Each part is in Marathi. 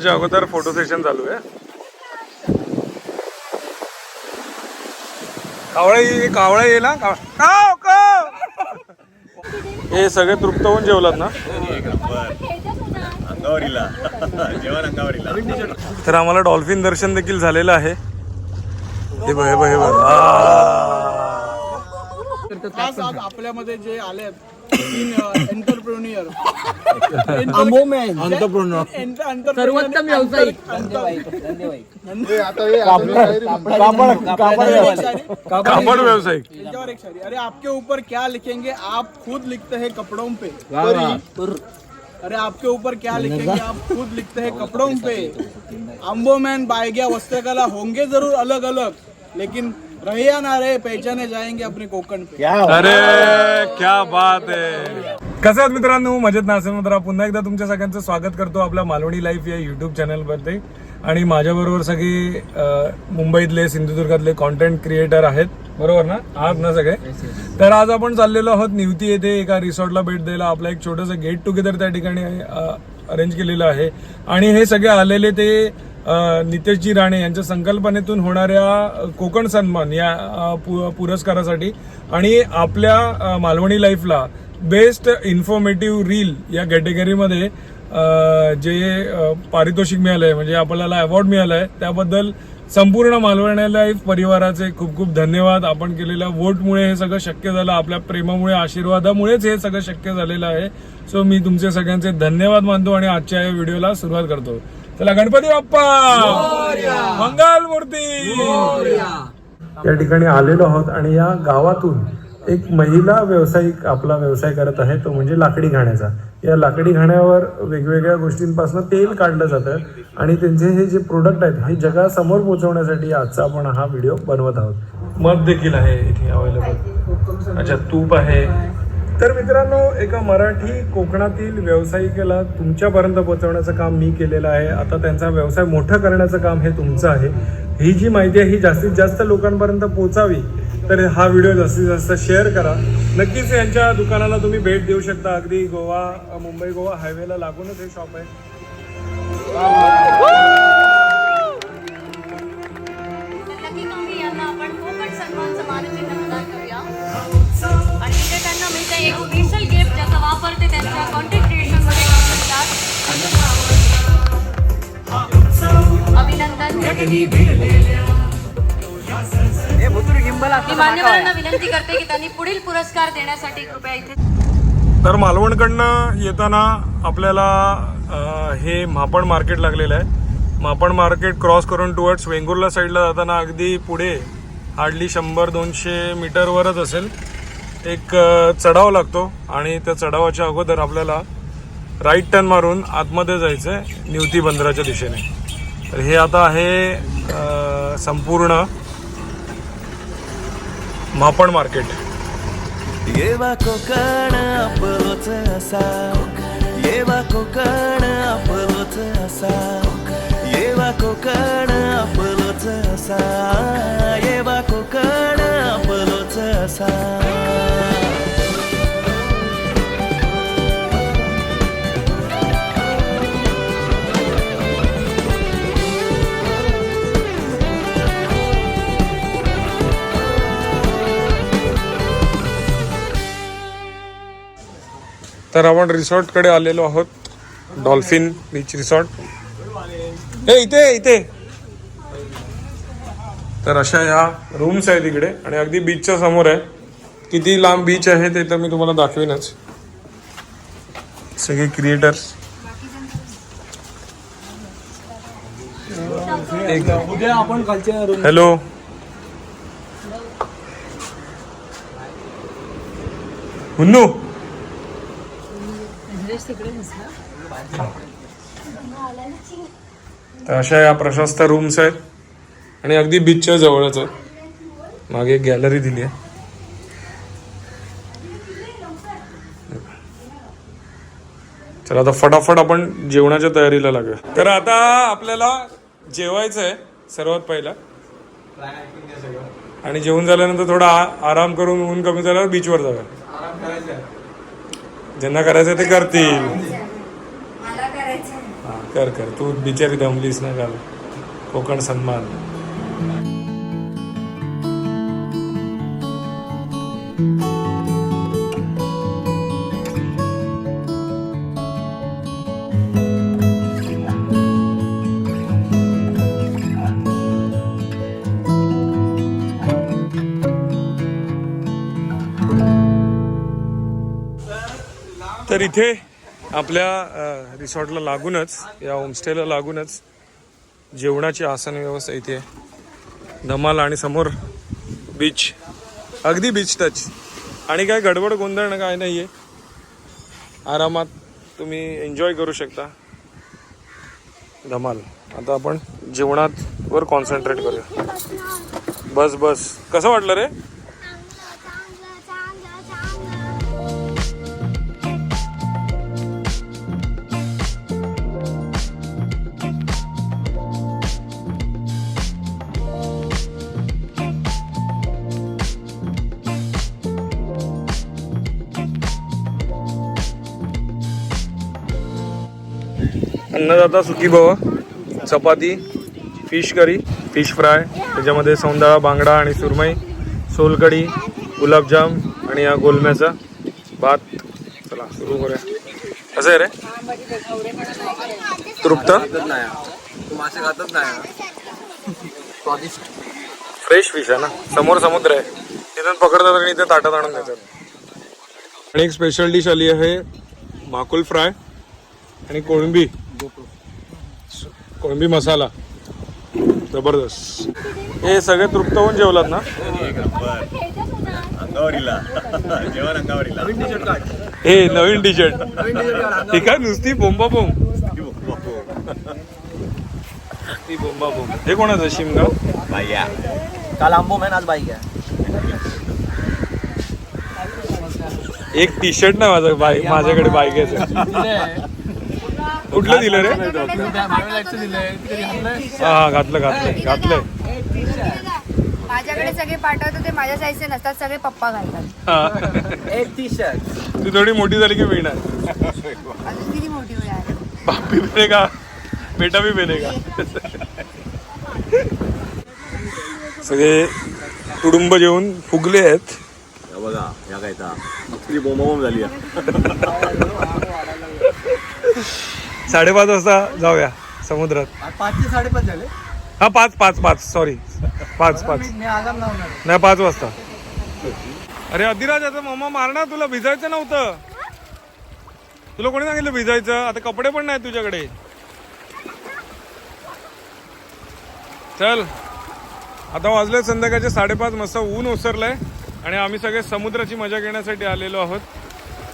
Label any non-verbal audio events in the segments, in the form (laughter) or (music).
जेवणाच्या अगोदर फोटो सेशन चालू आहे. कावळा ये कावळा येईल हा काव- हे सगळे तृप्त होऊन जेवलात ना? अंगावरीला. जेवण अंगावरीला. तर आम्हाला डॉल्फिन दर्शन देखील झालेलं आहे. हे बघ हे बघ हे बघ. आपल्यामध्ये जे आले एंटरप्रेन्युअर सर्वोत्तम व्यावसायिक कापड व्यावसायिक एक शायरी अरे आपके ऊपर क्या लिखेंगे? आप खुद लिखते हैं कपड़ों पे. अरे आपके ऊपर क्या लिखेंगे? आप खुद लिखते हैं कपड़ों पे. अम्बो मैन बायग्या वस्त्रकला होंगे जरूर अलग अलग लेकिन रहे या ना रहे पहचाने जाएंगे अपने कोकण पे। अरे क्या बात आहे कसं आहेत मित्रांनो? मजेत ना असेल तर पुन्हा एकदा तुमच्या सगळ्यांचं स्वागत करतो आपल्या मालवणी लाईफ या युट्यूब चॅनलवरती आणि माझ्याबरोबर सगळे अं, मुंबईतले सिंधुदुर्गातले कॉन्टेंट क्रिएटर आहेत. बरोबर ना? आहात ना सगळे? तर आज आपण चाललेलो आहोत निवती येथे. एका रिसॉर्टला भेट द्यायला आपलं एक छोटंसं गेट टुगेदर त्या ठिकाणी अरेंज केलेलं आहे. आणि हे सगळे आलेले ते नितेशजी राणे यांच्या संकल्पनेतून होणाऱ्या कोकण सन्मान या पु- पुरस्कारासाठी आणि आपल्या मालवणी लाईफला बेस्ट इन्फॉर्मेटिव्ह रील या कॅटेगरीमध्ये जे पारितोषिक मिळालं आहे म्हणजे आपल्याला अवॉर्ड आहे त्याबद्दल संपूर्ण मालवणी लाईफ परिवाराचे खूप खूप धन्यवाद. आपण केलेल्या वोटमुळे हे सगळं शक्य झालं आपल्या प्रेमामुळे आशीर्वादामुळेच हे सगळं शक्य झालेलं आहे. सो मी तुमचे सगळ्यांचे धन्यवाद मानतो आणि आजच्या या व्हिडिओला सुरुवात करतो. चला गणपती बाप्पा! मंगल मूर्ती! या ठिकाणी आलेलो आहोत आणि या गावातून एक महिला व्यावसायिक आपला व्यवसाय करत आहे तो म्हणजे लाकडी घाण्याचा. या लाकडी घाण्यावर वेगवेगळ्या गोष्टींपासून तेल काढलं जातं आणि त्यांचे हे जे प्रोडक्ट आहेत हे जगासमोर पोहोचवण्यासाठी आजचा आपण हा व्हिडिओ बनवत आहोत. मध देखील आहे इथे अवेलेबल अच्छा तूप आहे. तर मित्रांनो एका मराठी कोकणातील व्यावसायिकेला तुमच्यापर्यंत पोहोचवण्याचं काम मी केलेलं आहे. आता त्यांचा व्यवसाय मोठा करण्याचं काम हे तुमचं आहे. ही जी माहिती आहे ही जास्तीत जास्त लोकांपर्यंत पोचावी तर हा व्हिडिओ जास्तीत जास्त शेअर करा. नक्कीच यांच्या दुकानाला तुम्ही भेट देऊ शकता. अगदी गोवा मुंबई गोवा हायवेला लागूनच हे शॉप आहे. एक स्पेशल गिफ्ट ज्याचा वापर ते त्यांच्या कॉन्टेंट क्रिएशनमध्ये करू शकतात. अभिनंदन. मी मान्यवरांना विनंती करते की त्यांनी पुढील पुरस्कार देण्यासाठी कृपया इथे तर मालवणकडनं येताना आपल्याला हे म्हापण मार्केट लागलेलं आहे. म्हापण मार्केट क्रॉस करून टुवर्ड्स वेंगुर्ला साईडला जाताना अगदी पुढे हार्डली शंभर दोनशे मीटरवरच असेल. एक चढाव लागतो आणि त्या चढावाच्या अगोदर आपल्याला राईट टर्न मारून आतमध्ये जायचं आहे निवती बंदराच्या दिशेने. तर हे आता आहे संपूर्ण मापण मार्केट. येवा कोकण आपलोच असा. येवा कोकण आपलोच असा. येवा कोकण आपलोच असा. येवा कोकण आपलोच असा. तर आपण रिसॉर्टकडे आलेलो आहोत. Dolphin beach resort. हे इथे इथे. तर अशा ह्या रूम्स आहेत इकडे. आणि अगदी बीचच्या समोर आहे. किती लांब बीच आहे ते तर मी तुम्हाला दाखवीनच. सगळे क्रिएटर्स हॅलो हुन्नू तर अशा या प्रशस्त रूम्स आहेत. आणि अगदी बीचच्या जवळच आहे मागे एक गॅलरी दिली आहे. चला आता फटाफट आपण जेवणाच्या तयारीला लागूया. तर आता आपल्याला जेवायचं आहे सर्वात पहिला. आणि जेवून झाल्यानंतर थोडा आराम करून ऊन कमी झाल्यावर बीचवर जाऊया. ज्यांना करायचं ते करतील. कर कर. तू बिचारी दमलीस ना काल. कोकण सन्मान. तर इथे आपल्या रिसॉर्टला लागूनच या होमस्टेला लागूनच जेवणाची आसन व्यवस्था इथे धमाल आणि समोर बीच अगदी बीच टच आणि काय गडबड गोंधळ काय नाही आहे आरामात तुम्ही एन्जॉय करू शकता. धमाल. आता आपण जेवणात वर कॉन्सन्ट्रेट करूया. बस बस. कसं वाटलं रे? आता सुकी भव chapati fish curry fish fry त्याच्यामध्ये सौंदाळा बांगडा आणि सुरमई सोलकढी गुलाबजाम आणि या गोलम्याचा भात. चला सुरू करूया. कसं आहे रे? तृप्त? मासे खातच नाही फ्रेश फिश आहे ना? समोर समुद्र आहे. तिथून पकडतात आणि इथे ताटात आणून देतात. आणि एक स्पेशल डिश आली आहे भाकुल फ्राय आणि कोळंबी. कोळंबी मसाला. जबरदस्त. हे सगळे तृप्त होऊन जेवलात ना? अंगावरीला. जेवण अंगावरीला. हे नवीन टी शर्ट हे काय नुसती बोंबा बोंब ती बोंबा बोंब हे कोणाचं शिमगाव बाया. काल आंबो मॅन आज बाईक आहे. एक टी शर्ट नाही माझं बाय माझ्याकडे बायकेचं कुठलं दिलं रे? हा हा घातलं घातलं घातलंय. माझ्याकडे सगळे पाठवत होते माझ्या साईजचे नसतात सगळे पप्पा घालतात. हा. तू थोडी मोठी झाली की मिळणार अजून किती मोठी होईल? आहे बाप भी बनेगा बेटा भी बनेगा सगळे तुडुंब जेवून फुगले आहेत. या बघा या काय ता बोंबाबोंब झाली आहे. (laughs) साडेपाच वाजता जाऊया समुद्रात. साडेपाच झाले? हा पाच पाच पाच सॉरी पाच पाच. मी आगाम लावणार. नाही पाच वाजता. अरे अधिराज आता मम्मा मारणार तुला भिजायचं नव्हतं. तुला कोणी सांगितलं भिजायचं? आता कपडे पण नाही तुझ्याकडे. चल. आता वाजले संध्याकाळचे साडेपाच मस्त ऊन ओसरलंय. आणि आम्ही सगळे समुद्राची मजा घेण्यासाठी आलेलो आहोत.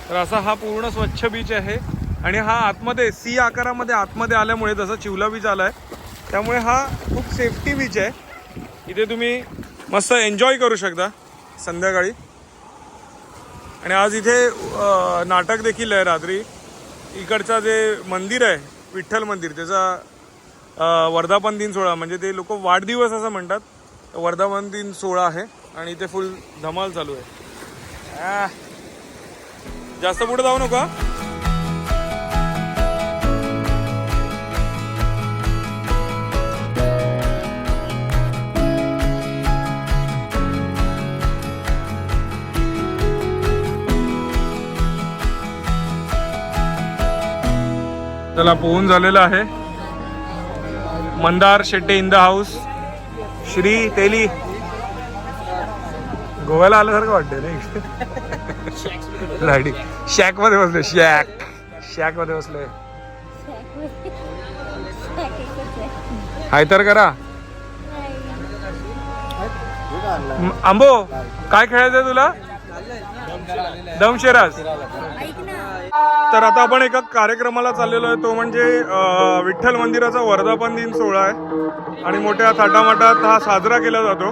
तर असा हा पूर्ण स्वच्छ बीच आहे. आणि हा आतमध्ये सी आकारामध्ये आतमध्ये आल्यामुळे जसा चिवला बीच आला आहे त्यामुळे हा खूप सेफ्टी बीच आहे. इथे तुम्ही मस्त एन्जॉय करू शकता संध्याकाळी. आणि आज इथे नाटक देखील आहे रात्री. इकडचा जे मंदिर आहे विठ्ठल मंदिर त्याचा वर्धापन दिन सोहळा म्हणजे ते लोक वाढदिवस असं म्हणतात. तर वर्धापन दिन सोहळा आहे आणि इथे फुल धमाल चालू आहे. जास्त पुढे जाऊ नका त्याला पोहून झालेलं आहे. Mandar Shette in the house. Shri Teli. गोव्याला आल्यासारखं वाटतंय रे. लाईटी शॅकमध्ये बसले शॅक शॅकमध्ये बसले हाय. तर करा आंबो काय खेळायचंय तुला? दमशेराज. तर आता आपण एका कार्यक्रमाला चाललेलो आहे तो म्हणजे विठ्ठल मंदिराचा वर्धापन दिन सोहळा आहे. आणि मोठ्या थाटामाटात हा साजरा केला जातो.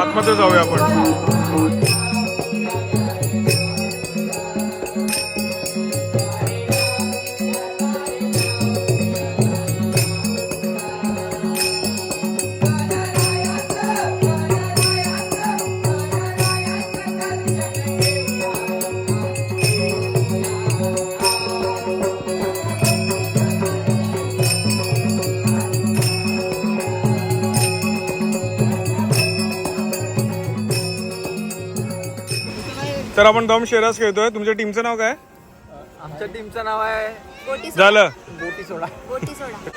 आतमध्ये जाऊया आपण. तर आपण दम शेरास खेळतोय. तुमच्या टीमचं नाव काय? आमच्या टीमचं नाव आहे गोटी सोडा. झालं. बोटी सोडा. गोटी सोडा.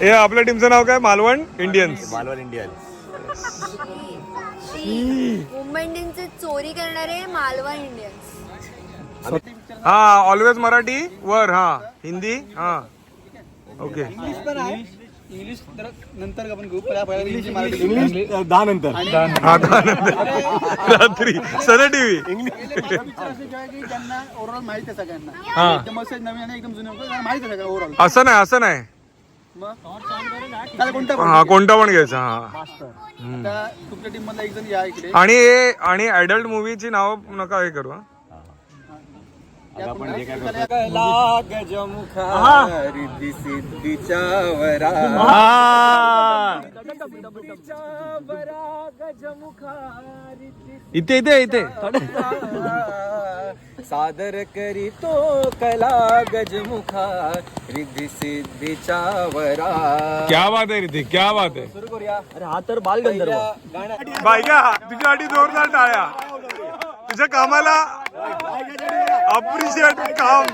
हे आपल्या टीमचं नाव काय? मालवण इंडियन्स मालवण इंडियन मुंबई इंडियन्सचे चोरी करणारे मालवा इंडियन्स हा ऑलवेज मराठी वर हा हिंदी हा. ओके इंग्लिश तर नंतर आपण घेऊ. पहिला पहिला इंग्लिश मराठी इंग्लिश दहा नंतर. हा त्यानंतर रात्री. सर टीव्ही असे जेव्हा की त्यांना ओव्हरऑल माहीत आहे सगळ्यांना. एकदम मस्त नवीन आणि एकदम जुने माहीत आहे सगळं ओव्हरऑल असं नाही असं नाही. मग? त्याला कोणता पण हा कोणता? पण घ्यायचा हा. आता तुमच्या टीम मधला एक जण या इकडे. आणि हे आणि ऍडल्ट मूवीची नाव नका हे करू हा. इथे इथे इथे. सादर करी तो कला गजमुखा रिद्धी सिद्धीच्या वरा. क्या बात आहे रितिक क्या बात आहे. सुरू करूया. अरे हा तर बालगंधर्व. बायका तुझ्यासाठी जोरदार टाळ्या. तुझ्या कामाला अप्रिशिएट काम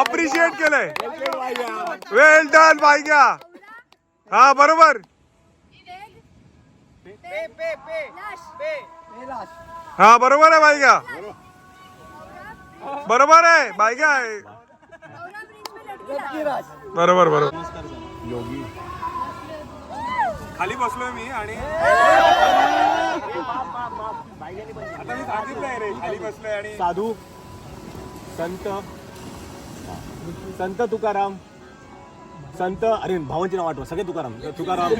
अप्रिशिएट केलंय. वेल डन बायका हा बरोबर. हा बरोबर आहे बायका बरोबर आहे बायका आहे. बरोबर बरोबर. खाली बसलोय मी आणि आता मी सांगितलंय रे खाली बसलोय आणि साधू संत संत तुकाराम संत अरे भावांची नाव आठवा सगळे तुकाराम. तुकाराम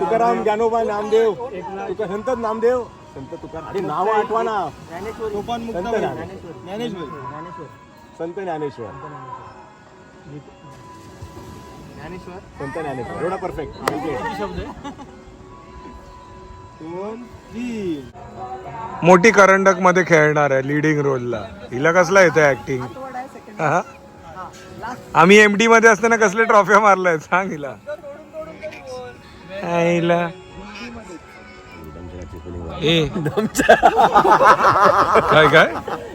तुकाराम ज्ञानोबा नामदेव तुका- संत नामदेव संत तुकाराम. अरे नाव आठवा ना. सोपान संत ज्ञानेश्वर. ज्ञानेश्वर. संत ज्ञानेश्वर. संत ज्ञानेश्वर एवढा परफेक्ट मोठी करंडकमध्ये खेळणार आहे लिडिंग रोलला हिला कसला येतं ऍक्टिंग आम्ही एमडी मध्ये असताना कसले ट्रॉफ्या मारलाय सांग हिला. काय काय?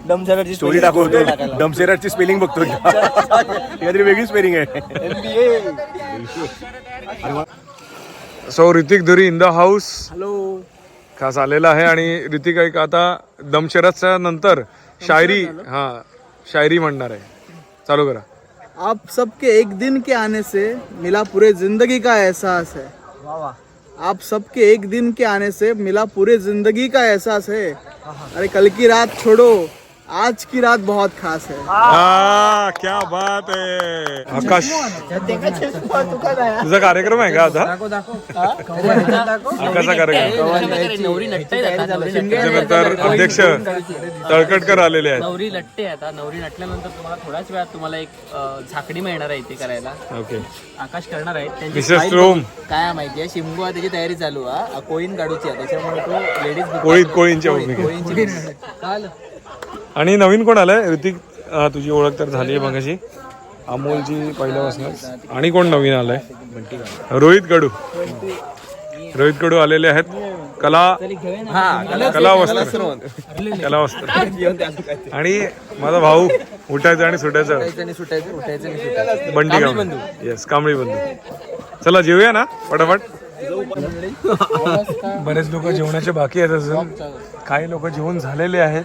दमछाकाची स्टोरी टाकवतो डमशेराची स्पेलिंग बघतो. काहीतरी वेगळी स्पेलिंग आहे. So Hrithik Dhuri in the house hello खास आलेला आहे आणि ऋतिक एक आता दमशरतच्या नंतर शायरी हा शायरी म्हणणार आहे. चालू करा. आप सबके एक दिन के आने से मिला पूरे जिंदगी का एहसास है। आप सबके एक दिन के आने से मिला पूरे जिंदगी का एहसास है। अरे कल की रात छोड़ो। आज की रात बहुत खास है। आ, क्या बात आहे आकाश तुझा कार्यक्रम आहे का आता? आकाशचा कार्यक्रम। त्याच्यानंतर अध्यक्ष तळकटकर आलेले आहेत. नवरी नटते आता नवरी नटल्यानंतर तुम्हाला थोड्याच वेळात तुम्हाला एक झाकडी मिळणार आहे इथे करायला. ओके. आकाश करणार आहे स्ट्रोम बघून काय माहितीये शिंबू आहे त्याची तयारी चालू आहे. कोईन काढूची आहे त्याच्यामुळे तो लेडीज कोळीत कोळींच्या भूमिकेत. आणि नवीन कोण आलंय? ऋतिक तुझी ओळख तर झाली आहे मगाशी. अमोलची पहिल्यापासूनच. आणि कोण नवीन आलंय? रोहित कडू रोहित कडू आलेले आहेत. कला कला वस्त्र. कला वस्त्र. आणि माझा भाऊ उठायचं आणि सुटायचं. आणि सुटायचं उठायचं आणि सुटायचं. बंडी गाव येस कांबळी बंधू. चला जेवूया ना पटापट. बरेच लोक जेवणाचे बाकी आहेत अजून. काही लोक जेवण झालेले आहेत.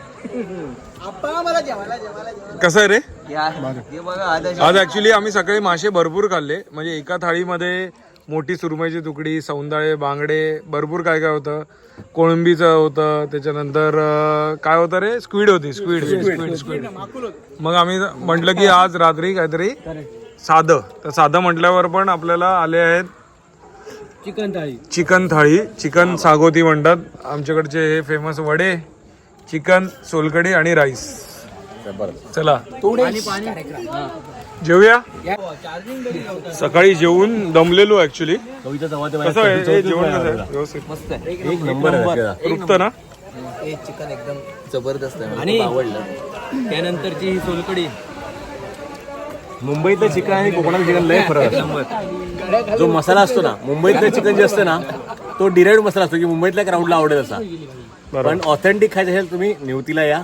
कसं आहे रे? हे आज ऍक्च्युली आम्ही सकाळी मासे भरपूर खाल्ले. म्हणजे एका थाळीमध्ये मोठी सुरमईची तुकडी सौंदाळे बांगडे भरपूर काय काय होतं. कोळंबीचं होतं त्याच्यानंतर काय होतं रे? स्क्वीड होती स्क्वीड. स्क्वीड स्क्वीड मग आम्ही म्हटलं की आज रात्री काहीतरी साधं. तर साधं म्हटल्यावर पण आपल्याला आले आहेत chicken thali. Chicken thali chicken सागोती म्हणतात. आमच्याकडचे हे फेमस वडे. चिकन सोलकडी आणि राईस. चला. जेवूया सकाळी जेवून दमलेलो ऍक्च्युली कसं आहे? हे जेवण कसं आहे? व्यवस्थित. मस्त आहे एक नंबर तृप्त ना? हे चिकन एकदम जबरदस्त आहे आणि आवडलं. त्यानंतरची ही सोलकडी मुंबईतलं चिकन आणि कोकणातलं चिकन लय फरक असतो. जो मसाला असतो ना मुंबईतलं चिकन जे असतं ना तो डिराईव्ड मसाला असतो की मुंबईतल्या क्राऊडला आवडेल असा. पण ऑथेंटिक खायचं असेल तुम्ही निवतीला या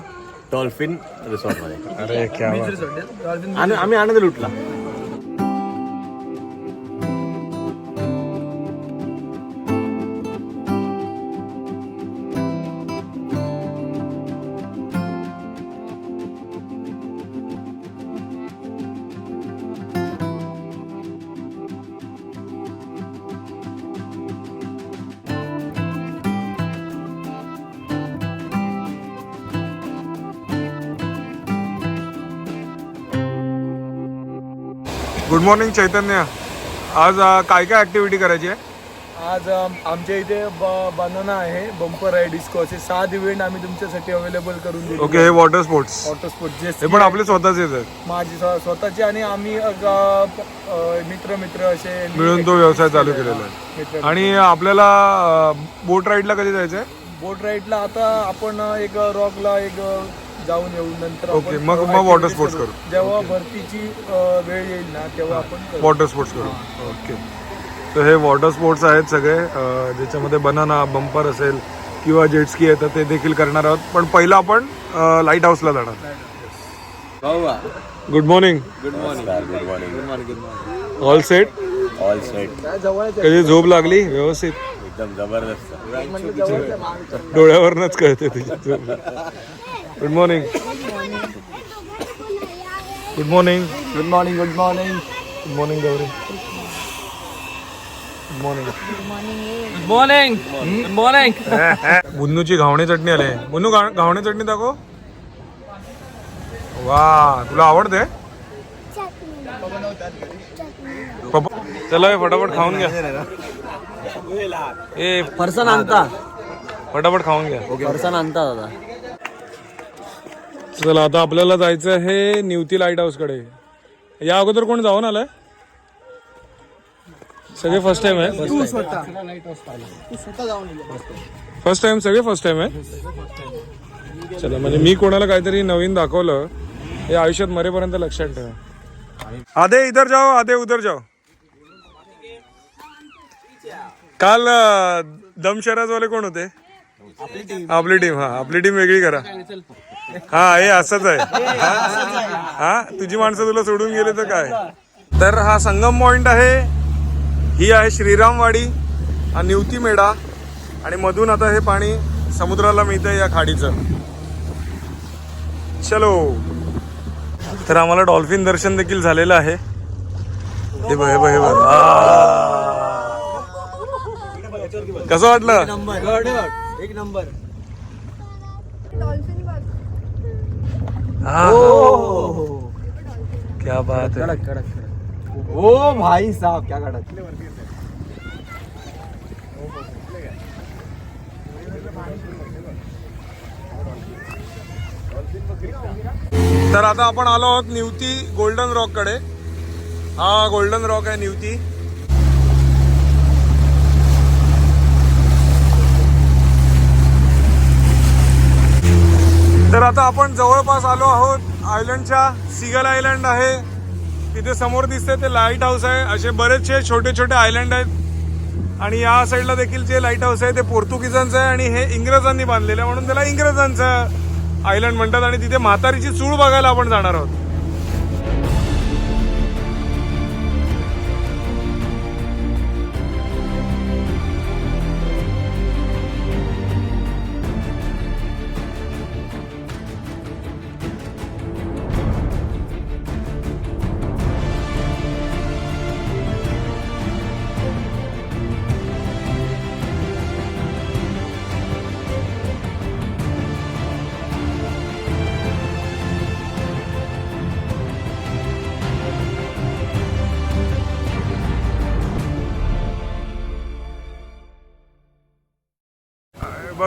डॉल्फिन रिसॉर्टमध्ये अरे क्या बात. आणि आम्ही आनंद लुटला. मॉर्निंग चैतन्य आज काय काय ऍक्टिव्हिटी करायची आहे? आज आम- आमच्या इथे बनाना आहे बंपर आहे डिस्को असे सात इव्हेंट आम्ही तुमच्यासाठी अवेलेबल करून दिले ओके हे वॉटर स्पोर्ट्स वॉटर स्पोर्ट जे हे पण आपले स्वतःचेच आहेत. माझी स्व- स्वतःची आणि आम्ही अ, मित्र मित्र असे मिळून तो व्यवसाय चालू केलेला आहे. मित्र आणि आपल्याला बोट राईडला कधी जायचंय? बोट राईडला आता आपण एक रॉकला एक जाऊन येऊ नंतर ओके, आपण मग- मग water sports करू. जेव्हा भरतीची अ, वेळ येईल ना तेव्हा आपण करू. वॉटर स्पोर्ट्स करू. ओके. तर हे वॉटर स्पोर्ट्स आहेत सगळे. अं, ज्याच्यामध्ये बनाना बंपर असेल किंवा जेटस्की आहे तर ते देखील करणार आहोत. पण पहिलं आपण लाइट हाऊसला जाणार. Good morning good morning all set all set कधी झोप लागली? व्यवस्थित. एकदम जबरदस्त. डोळ्यावरनच कळते तुझी झोप. Good morning good morning good morning good morning good morning Gauri good morning good morning good morning मुन्नूची घावणे चटणी आले. मुन्नू घावणे चटणी दाखव. वा तुला आवडते? चला फटाफट खाऊन घ्या. ए फरसान आणता. फटाफट खाऊन घ्या. फरसान आणता दादा. चला आता आपल्याला जायचं आहे निवती लाइट हाऊसकडे. या अगोदर कोण जाऊन आलाय? सगळे फर्स्ट टाइम आहे. फर्स्ट टाइम सगळे फर्स्ट टाइम आहे? चला म्हणजे मी कोणाला काहीतरी नवीन दाखवलं हे आयुष्यात मरेपर्यंत लक्षात ठेवा. आधे इधर जाओ आधे उधर जाओ. काल अं, दम वाले कोण होते? आपली टीम हा आपली टीम वेगळी करा. हा हे असंच आहे. हा तुझी माणसं तुला सोडून गेले तर काय? तर हा संगम पॉइंट आहे. ही आहे श्रीरामवाडी हा निवती मेढा आणि मधून आता हे पाणी समुद्राला मिळतंय या खाडीचं. चलो. तर आम्हाला डॉल्फिन दर्शन देखील झालेलं आहे. हे बघ, हे बघ, हे. कसं वाटलं? एक नंबर. क्या बात है। ओ भाई साहब क्या कडक तर आता आपण आलो आहोत निवती गोल्डन रॉककडे हा गोल्डन रॉक आहे निवती. तर आता आपण जवळपास आलो आहोत आयलंडच्या सिगल आयलंड आहे. तिथे समोर दिसते ते लाइट हाऊस आहे. असे बरेचसे छोटे छोटे आयलंड आहेत. आणि या साईडला देखील जे लाइट हाऊस आहे ते पोर्तुगीजांचं आहे आणि हे इंग्रजांनी बांधलेलं आहे. म्हणून त्याला इंग्रजांचं आयलंड म्हणतात. आणि तिथे म्हातारीची चूळ बघायला आपण जाणार आहोत.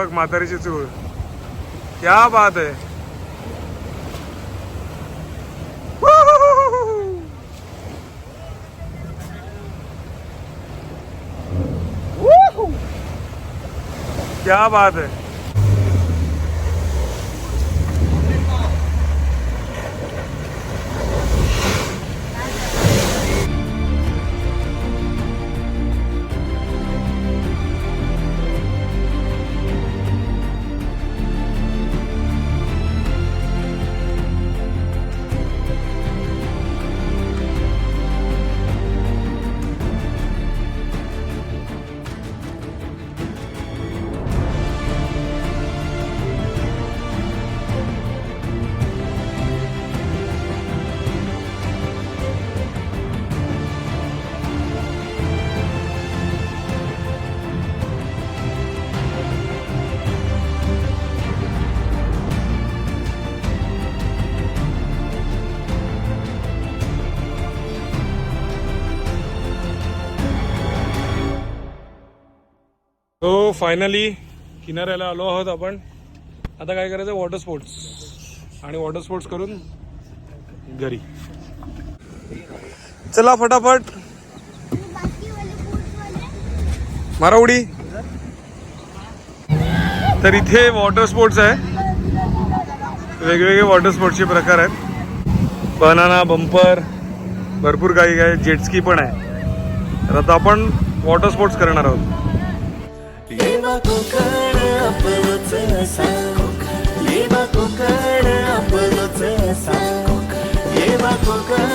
बघ म्हातारीची चूळ. क्या बात आहे. क्या बात है हो फायनली किनाऱ्याला आलो आहोत आपण. आता काय करायचं? वॉटर स्पोर्ट्स आणि वॉटर स्पोर्ट्स करून घरी. चला फटाफट. मारा उडी तर इथे वॉटर स्पोर्ट्स आहे. वेगवेगळे वॉटर स्पोर्ट्सचे प्रकार आहेत. बनाना बंपर भरपूर काही काय जेटस्की पण आहे. तर आता आपण वॉटर स्पोर्ट्स करणार आहोत. कोकण आपलंच असा येवा कोकण आपलंच असा येवा कोकण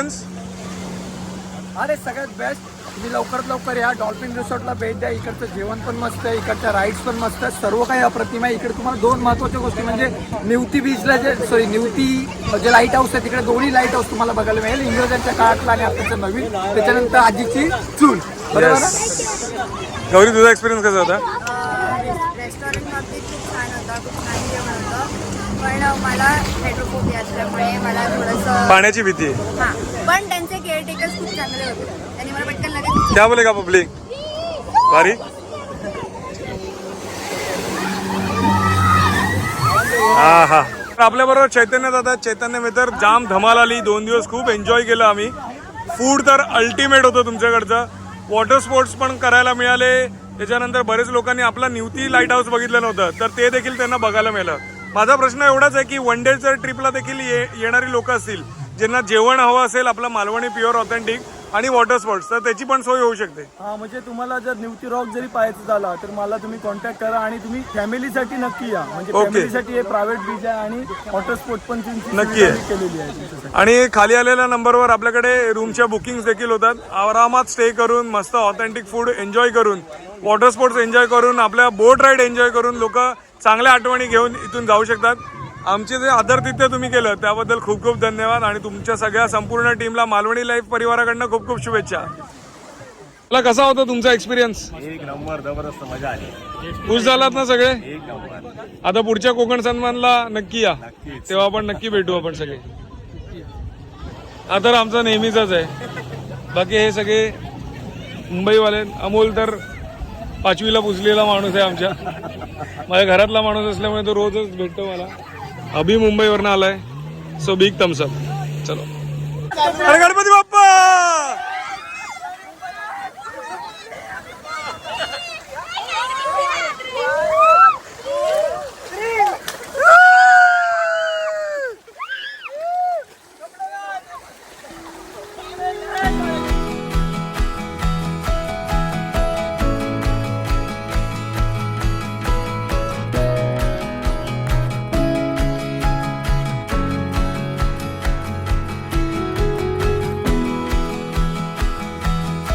एक्सपिरियन्स अरे सगळ्यात बेस्ट तुम्ही लवकरात लवकर या. डॉल्फिन रिसॉर्टला भेट द्या. इकडचं जेवण पण मस्त आहे. इकडच्या राईड्स पण मस्त आहेत. सर्व काही अप्रतिम आहे. इकडे तुम्हाला दोन महत्त्वाच्या गोष्टी म्हणजे निवती बीचला जे सॉरी निवती जे लाइट हाऊस आहे तिकडे दोन्ही लाइट हाऊस तुम्हाला बघायला मिळेल. इंग्रजांच्या काळातला आणि आताचं नवीन. त्याच्यानंतर आजीची चूल. बरोबर ना? गौरी तुझा एक्सपिरियन्स कसा होता? खूप छान होता. खूप होतं पण मला हायड्रोफोबिया असल्यामुळे मला थोडंसं पाण्याची भीती हां पण त्यांचे केअरटेकर्स खूप चांगले होते. त्यांनी मला पटकन लगेच क्या बोले का पब्लिक भारी? हा हा आपल्या बरोबर चैतन्य दादा चैतन्य मी तर जाम धमाल आली. दोन दिवस खूप एन्जॉय केलं आम्ही. फूड तर अल्टिमेट होतं तुमच्याकडचं. वॉटर स्पोर्ट्स पण करायला मिळाले. त्याच्यानंतर बरेच लोकांनी आपला निवती लाइट हाऊस बघितलं नव्हतं. तर ते देखील त्यांना बघायला मिळालं. माझा प्रश्न एवढाच आहे की वन डेच्या ट्रिपला देखील ये येणारी लोक असतील ज्यांना जेवण हवं असेल आपलं मालवणी प्युअर ऑथेंटिक आणि वॉटर स्पोर्ट्स तर त्याची पण सोय होऊ शकते हा म्हणजे तुम्हाला जर निवती रॉक जरी पाहायचं झाला तर मला तुम्ही कॉन्टॅक्ट करा आणि तुम्ही फॅमिलीसाठी नक्की या म्हणजे Okay. फॅमिलीसाठी हे प्रायव्हेट बीच आहे आणि वॉटर स्पोर्ट पण तुमची नक्की आहे. केलेली आहे तुमच्यासाठी आणि खाली आलेल्या नंबरवर आपल्याकडे रूमच्या बुकिंग देखील होतात आरामात स्टे करून मस्त ऑथेंटिक फूड एन्जॉय करून वॉटर स्पोर्ट्स एन्जॉय करून आपल्या बोट राईड एन्जॉय करून लोक चांगल्या आठवणी घेऊन इथून जाऊ शकतात. आमचे जे आदरातिथ्य तुम्ही केलं त्याबद्दल खूप खूप धन्यवाद आणि तुमच्या सगळ्या संपूर्ण टीमला मालवणी लाईफ परिवाराकडनं खूप खूप शुभेच्छा. मला कसा होता तुमचा एक्सपिरियन्स एक नंबर जबरदस्त मजा आली. खुश झालात ना सगळे? एक नंबर. आता पुढच्या कोकण सन्मानला नक्की या. तेव्हा आपण नक्की भेटू आपण सगळे. तर आमचा नेहमीच आहे. बाकी हे सगळे मुंबईवाले अमोल तर पाचवीला पुजलेला माणूस आहे आमच्या. माझ्या घरातला माणूस असल्यामुळे तो रोजच भेटतो मला. अभि मुंबईवरनं आलाय. सो बिग थम्सअप चलो. अरे गणपती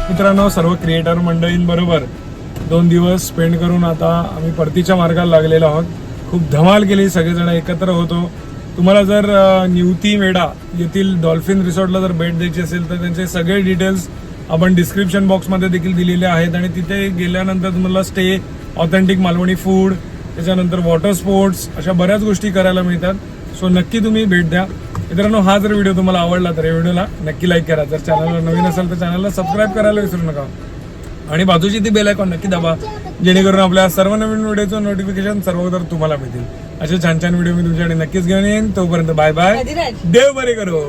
मित्रांनो सर्व क्रिएटर मंडळींबरोबर दोन दिवस स्पेंड करून आता आम्ही परतीच्या मार्गाला लागलेलो आहोत. खूप धमाल केली सगळेजण एकत्र होतो. तुम्हाला जर अ, निवती येथील डॉल्फिन रिसॉर्टला जर भेट द्यायची असेल तर त्यांचे सगळे डिटेल्स आपण डिस्क्रिप्शन बॉक्समध्ये देखील दिलेले आहेत आणि तिथे गेल्यानंतर तुम्हाला स्टे ऑथेंटिक मालवणी फूड त्याच्यानंतर वॉटर स्पोर्ट्स अशा बऱ्याच गोष्टी करायला मिळतात. सो नक्की तुम्ही भेट द्या. मित्रांनो हा जर व्हिडिओ तुम्हाला आवडला तर या व्हिडिओला नक्की लाईक करा. जर चॅनलला नवीन असेल तर चॅनलला सबस्क्राईब करायला विसरू नका. आणि बाजूची ती बेल आयकॉन नक्की दाबा जेणेकरून आपल्या सर्व नवीन व्हिडिओचं नोटिफिकेशन सर्वतर तुम्हाला मिळतील. असे छान छान व्हिडिओ मी तुमच्याकडे नक्कीच घेऊन येईन. तोपर्यंत बाय बाय देव बरे करो.